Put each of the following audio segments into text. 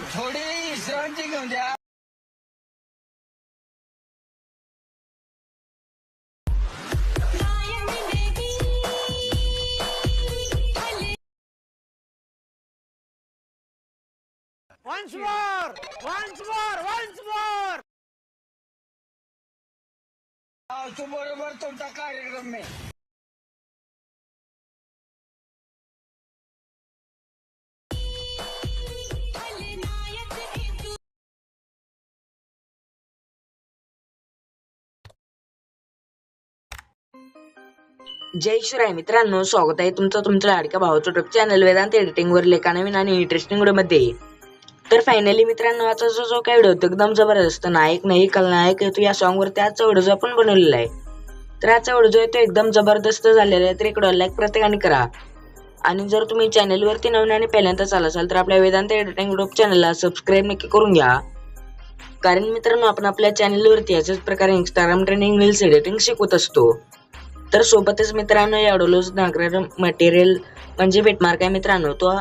थोडी विश्रांती घेऊन द्या Once more! Once more! Once more! तू बरोबर तुमचा कार्यक्रम में जय शिवराय मित्रांनो स्वागत आहे तुमचं तुमच्या लाडक्या भावाचं युट्यूब चॅनल वेदांत एडिटिंग वर नवीन आणि इंटरेस्टिंग व्हिडिओमध्ये तर फायनली मित्रांनो आता जो जो काय व्हिडिओ होतो एकदम जबरदस्त नायक नाही खलनायक येतो या सॉन्ग वरती आजचा व्हिडिओ जो आपण बनवलेला आहे. तर आजचा व्हिडिओ जो आहे तो एकदम जबरदस्त झालेला आहे तर इकडं लाईक प्रत्येकाने करा. आणि जर तुम्ही चॅनलवरती नवीन आणि पहिल्यांदाच आला असाल तर आपल्या वेदांत एडिटिंग ग्रुप चॅनलला सबस्क्राईब नक्की करून घ्या. कारण मित्रांनो आपण आपल्या चॅनलवरती अशाच प्रकारे इंस्टाग्राम ट्रेनिंग रील्स एडिटिंग शिकवत असतो. तर सोबतच मित्रांनो या व्हिडिओज नागरार मटेरियल म्हणजे भेटमार्क आहे मित्रांनो? तो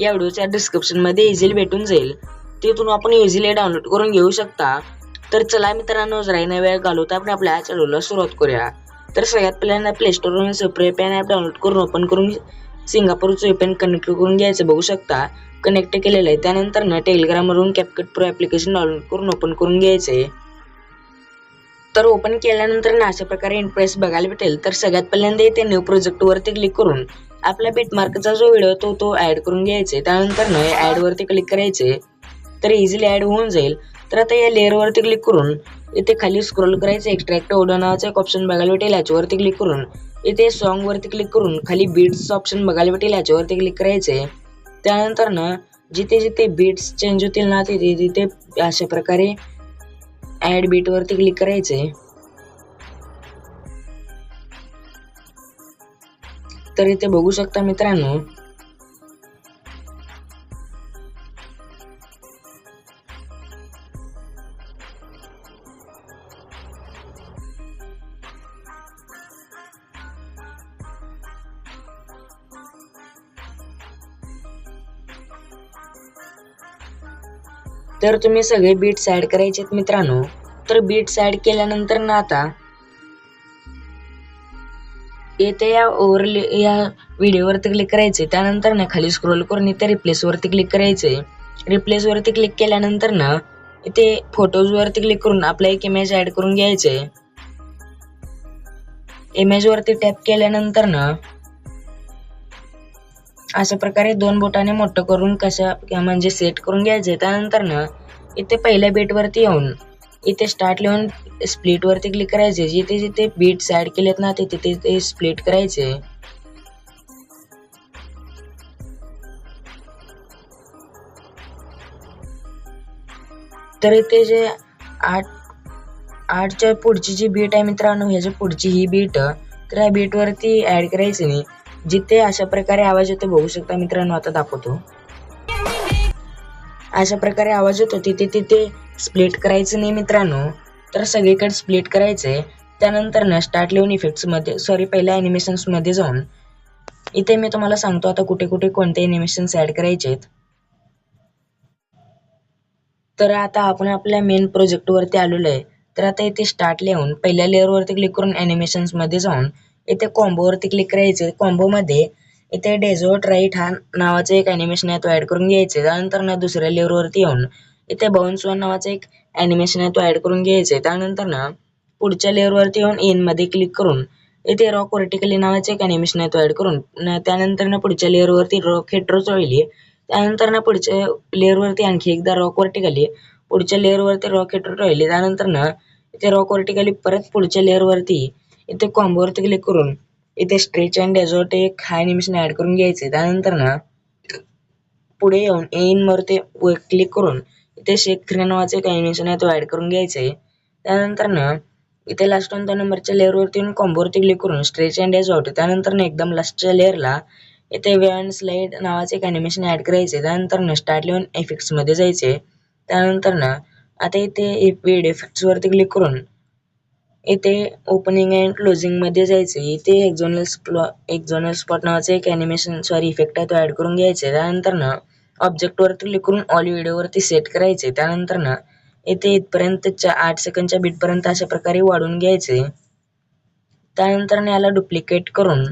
या व्हिडिओच्या डिस्क्रिप्शनमध्ये इझिली भेटून जाईल. तिथून आपण इझिली डाउनलोड करून घेऊ शकता. तर चला मित्रांनो जरा न वेळ घालवता. आपण आपल्या चॅनलला सुरुवात करूया. तर सगळ्यात पहिल्यांदा प्ले स्टोरवरून सुप्रे पॅन ॲप डाउनलोड करून ओपन करून सिंगापूरचं पॅन कनेक्ट करून घ्यायचं बघू शकता. कनेक्ट केलेलं आहे. त्यानंतर ना टेलिग्रामवरून कॅपकट प्रो ॲप्लिकेशन डाउनलोड करून ओपन करून घ्यायचं आहे. तर ओपन केल्यानंतर ना अशा प्रकारे इंटरेस्ट बघायला भेटेल. तर सगळ्यात पहिल्यांदा इथे न्यू प्रोजेक्टवरती क्लिक करून आपला बिटमार्कचा जो व्हिडिओ तो तो ॲड करून घ्यायचा. त्यानंतर ना ऍड क्लिक करायचे. तर इझिली ॲड होऊन जाईल. तर आता या लेअरवरती क्लिक करून इथे खाली स्क्रोल करायचं. एक्स्ट्रॅक्ट ओडो नावाचं एक ऑप्शन बघायला भेटेल. याच्यावरती क्लिक करून इथे सॉन्गवरती क्लिक करून खाली बीट्स ऑप्शन बघायला भेटेल. याच्यावरती क्लिक करायचे. त्यानंतर ना जिथे जिथे बीट्स चेंज होतील ना तिथे तिथे अशा प्रकारे ॲड बीटवरती क्लिक करायचे तर इथे बघू शकता मित्रांनो तर तुम्ही सगळे बीट्स ॲड करायचे आहेत मित्रांनो. तर बीट्स ॲड केल्यानंतर ना आता येथे या ओव्हर या व्हिडिओवरती क्लिक करायचे. त्यानंतर ना खाली स्क्रोल करून इथे रिप्लेसवरती क्लिक करायचे. रिप्लेसवरती क्लिक केल्यानंतर ना इथे फोटोजवरती क्लिक करून आपला एक इमेज ॲड करून घ्यायचे. इमेज वरती टॅप केल्यानंतर ना अशा प्रकारे दोन बोटाने मोठं करून कशा म्हणजे सेट करून घ्यायचे. त्यानंतर ना इथे पहिल्या बीटवरती येऊन इथे स्टार्ट लिहून स्प्लिटवरती क्लिक करायचे. जिथे जिथे बीट्स ॲड केलेत ना तिथे तिथे स्प्लिट करायचे. तर इथे जे आठ आठच्या पुढची जी बीट आहे मित्रांनो ह्याच्या पुढची ही बीट तर या बीटवरती ॲड करायची नाही. जिथे अशा प्रकारे आवाज येतो बघू शकता मित्रांनो आता दाखवतो. अशा प्रकारे आवाज येतो तिथे तिथे स्प्लिट करायचं नाही मित्रांनो. तर सगळीकडे स्प्लिट करायचंय. त्यानंतर ना स्टार्ट लिहून इफेक्ट्समध्ये सॉरी पहिल्या अॅनिमेशन्समध्ये जाऊन. इथे मी तुम्हाला सांगतो आता कुठे कुठे कोणते अॅनिमेशन्स ऍड करायचे आहेत. तर आता आपण आपल्या मेन प्रोजेक्ट वरती आलेलो आहे. तर आता इथे स्टार्ट लिहून पहिल्या लेअर वरती क्लिक करून अॅनिमेशन्समध्ये जाऊन इथे कॉम्बो वरती क्लिक करायचे. कॉम्बो मध्ये इथे डेझर्ट राईट हा नावाचं एक अॅनिमेशन आहे तो ऍड करून घ्यायचे. त्यानंतर ना दुसऱ्या लेअर वरती येऊन इथे बाउन्स वन नावाचं एक अॅनिमेशन आहे तो ऍड करून घ्यायचे. त्यानंतर ना पुढच्या लेअर वरती येऊन एनमध्ये क्लिक करून इथे रॉक वर्टिकली नावाचे एक अॅनिमेशन आहे तो ऍड करून त्यानंतर ना पुढच्या लेअर वरती रॉक हेट्रो चोळली. त्यानंतर ना पुढच्या लेअर वरती आणखी एकदा रॉक वर्टिकली पुढच्या लेअर वरती रॉक हेट्रो ठेवली त्यानंतर ना इथे रॉक वर्टिकली परत पुढच्या लेअर वरती इथे कॉम्बो वरती क्लिक करून. इथे स्ट्रेच अँड डेझर्ट एक हाय अॅनिमेशन ऍड करून घ्यायचे. त्यानंतर ना पुढे येऊन एन वरती क्लिक करून इथे शेक थ्री नावाचे एक ॲनिमेशन आहे तो ऍड करून घ्यायचे. त्यानंतर ना इथे लास्ट वन त्या नंबरच्या लेअर वरती येऊन कॉम्बो वरती क्लिक करून स्ट्रेच अँड डेझर्ट त्यानंतर ना एकदम लास्टच्या लेअरला इथे वे अँड स्लाईड नावाचे एक ॲनिमेशन ऍड करायचे. त्यानंतर ना स्टार्ट लिहून इफेक्ट्समध्ये जायचे. त्यानंतर ना आता इथे व्हिडिओ इफेक्ट्स वरती क्लिक करून इथे ओपनिंग अँड क्लोजिंगमध्ये जायचे इथे एक्झोनल एक्झोनल स्पॉट नावाचे एक ॲनिमेशन सॉरी इफेक्ट आहे तो ऍड करून घ्यायचे त्यानंतर ना ऑब्जेक्टवरती क्लिक करून ऑल व्हिडिओवरती सेट करायचे त्यानंतर ना इथे इथपर्यंतच्या आठ सेकंडच्या बीटपर्यंत अशा प्रकारे वाढून घ्यायचे त्यानंतर ना याला डुप्लिकेट करून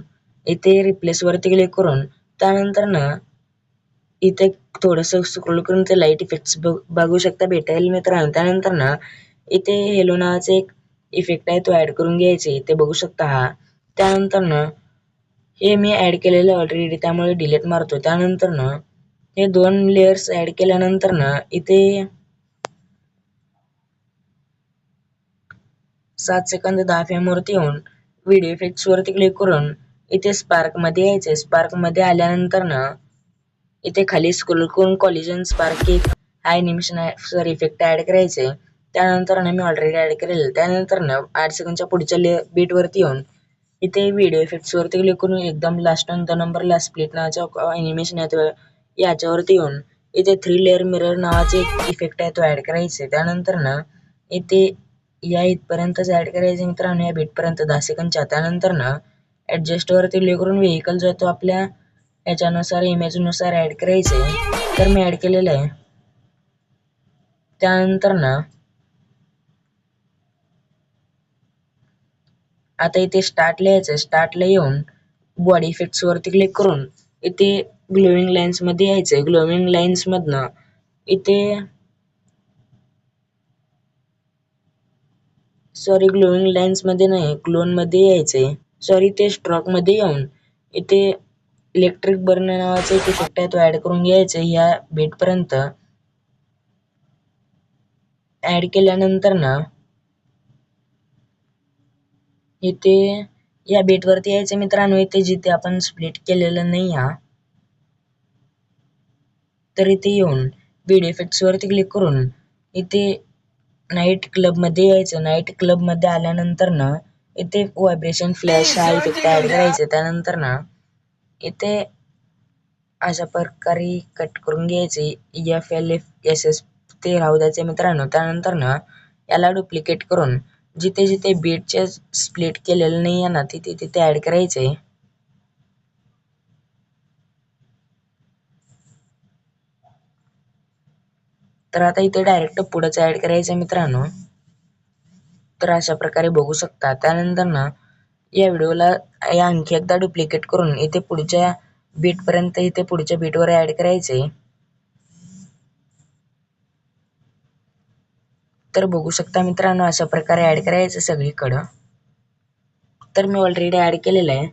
इथे रिप्लेसवरती क्लिक करून त्यानंतर ना इथे थोडंसं स्क्रोल करून ते लाइट इफेक्ट्स बघू शकता. भेटायला मित्रांनो त्यानंतर ना इथे हेलो नावाचं एक इफेक्ट आहे तो ॲड करून घ्यायचे ते बघू शकता हा. त्यानंतर हे मी ॲड केलेलं ऑलरेडी त्यामुळे डिलीट मारतो त्यानंतरनं हे दोन लेयर्स ॲड केल्यानंतरनं इथे सात सेकंद दहा फेमवरती येऊन व्हिडिओ इफेक्ट्सवरती क्लिक करून इथे स्पार्कमध्ये यायचे. स्पार्कमध्ये आल्यानंतर इथे खाली स्क्रोल करून कॉलिजन स्पार्क एक हा ॲनिमेशन सॉरी इफेक्ट ऍड करायचे. त्यानंतर ना मी ऑलरेडी ऍड केलेलं. त्यानंतर ना आठ सेकंडच्या पुढच्या ले बीट वरती येऊन इथे व्हिडिओ इफेक्ट्सवरती क्लिक करून एकदम लास्ट द नंबरला स्प्लिट नावाचा एनिमेशन आहे याच्यावरती येऊन इथे थ्री लेअर मिरर नावाचे एक इफेक्ट आहे तो ऍड करायचे. त्यानंतर ना इथे या इथपर्यंतच ऍड करायचे मित्रांनो या बीटपर्यंत दहा सेकंडच्या त्यानंतर ना ॲडजस्टवरती क्लिक करून व्हेकल जो आहे तो आपल्या याच्यानुसार इमेजनुसार ऍड करायचे. तर मी ऍड केलेलं आहे. त्यानंतर ना आता इथे स्टार्टला यायचं स्टार्टला येऊन बॉडी इफेक्ट्स वरती क्लिक करून इथे ग्लोविंग लाईन्समध्ये यायचंय. ग्लोविंग लाईन्स मधनं इथे सॉरी ग्लोविंग लाईन्समध्ये नाही क्लोनमध्ये यायचंय. सॉरी ते स्ट्रॉकमध्ये येऊन इथे इलेक्ट्रिक बर्न नावाचा एक इफेक्ट आहे तो ऍड करून घ्यायचा ह्या बीट पर्यंत ऍड केल्यानंतर ना इथे या बेट वरती यायचं मित्रांनो इथे जिथे आपण स्प्लिट केलेलं नाही हा. तर इथे येऊन बीड इफेक्ट्स वरती क्लिक करून इथे नाईट क्लबमध्ये यायचं. नाईट क्लबमध्ये आल्यानंतर ना इथे व्हायब्रेशन फ्लॅश हा इफेक्ट ऍड करायचं. त्यानंतर ना इथे अशा प्रकारे कट करून घ्यायचे. F L F S S ते राहू द्यायचे मित्रांनो. त्यानंतर ना याला डुप्लिकेट करून जिथे जिथे बीटचे स्प्लिट केलेलं नाही आहे ना तिथे तिथे ऍड करायचे तर आता इथे डायरेक्ट पुढंच ऍड करायचं मित्रांनो. तर अशा प्रकारे बघू शकता. त्यानंतर ना या व्हिडिओला या आणखी एकदा डुप्लिकेट करून इथे पुढच्या बीट पर्यंत इथे पुढच्या बीटवर ऍड करायचे तर बघू शकता मित्रांनो अशा प्रकारे ऍड करायचं सगळीकडं. तर मी ऑलरेडी ऍड केलेलं आहे.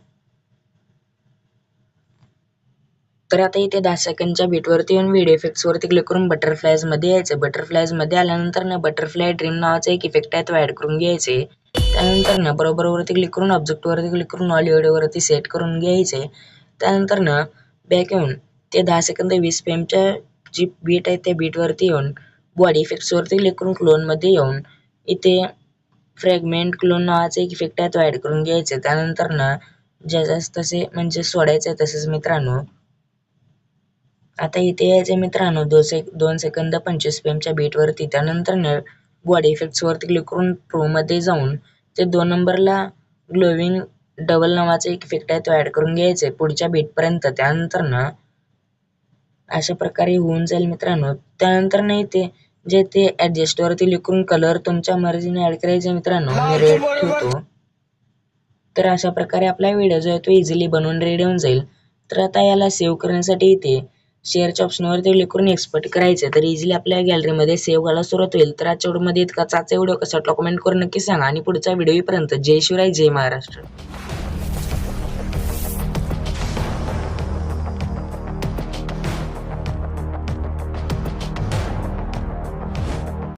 तर आता इथे दहा सेकंडच्या बीटवरती येऊन व्हिडिओ इफेक्ट्सवरती क्लिक करून बटरफ्लायजमध्ये यायचं. बटरफ्लायजमध्ये आल्यानंतर ना बटरफ्लाय ड्रीम नावाचा एक इफेक्ट आहे तो ऍड करून घ्यायचे. त्यानंतर ना बरोबर वरती क्लिक करून ऑब्जेक्ट वरती क्लिक करून ऑल वरती सेट करून घ्यायचे. त्यानंतर ना बॅक येऊन ते दहा सेकंद वीस पेमच्या जी बीट आहे त्या बीटवरती येऊन बॉडी इफेक्ट्सवरती क्लिक करून क्लोनमध्ये येऊन इथे फ्रॅगमेंट क्लोन नावाचा एक इफेक्ट आहे तो ऍड करून घ्यायचा. त्यानंतर ना ज्याच्यास तसे म्हणजे सोडायचे तसेच मित्रांनो आता इथे यायचे मित्रांनो दोन सेक दोन सेकंद पंचवीस च्या बीट वरती. त्यानंतर ना बॉडी इफेक्ट्सवरती क्लिक करून प्रोमध्ये जाऊन ते दोन नंबरला ग्लोविंग डबल नावाचा एक इफेक्ट आहे तो ऍड करून घ्यायचा पुढच्या बीट पर्यंत. त्यानंतर ना अशा प्रकारे होऊन जाईल मित्रांनो. त्यानंतर ना इथे जे ते ऍडजस्ट वरती कलर तुमच्या मर्जीने ऍड करायचे मित्रांनो मी रेड ठेवतो. तर अशा प्रकारे आपला व्हिडिओ जो आहे तो इझिली बनवून रेडी होऊन जाईल. तर आता याला सेव्ह करण्यासाठी इथे शेअरच्या ऑप्शनवरती क्लिक करून एक्सपर्ट करायचं तर इझिली आपल्या गॅलरीमध्ये सेव्ह व्हायला सुरुवात होईल. तर आजच्या व्हिडिओमध्ये इतका चाचा व्हिडिओ कसा डॉक्युमेंट करून नक्की सांगा. आणि पुढचा व्हिडिओ पर्यंत जय शिवराय जय महाराष्ट्र.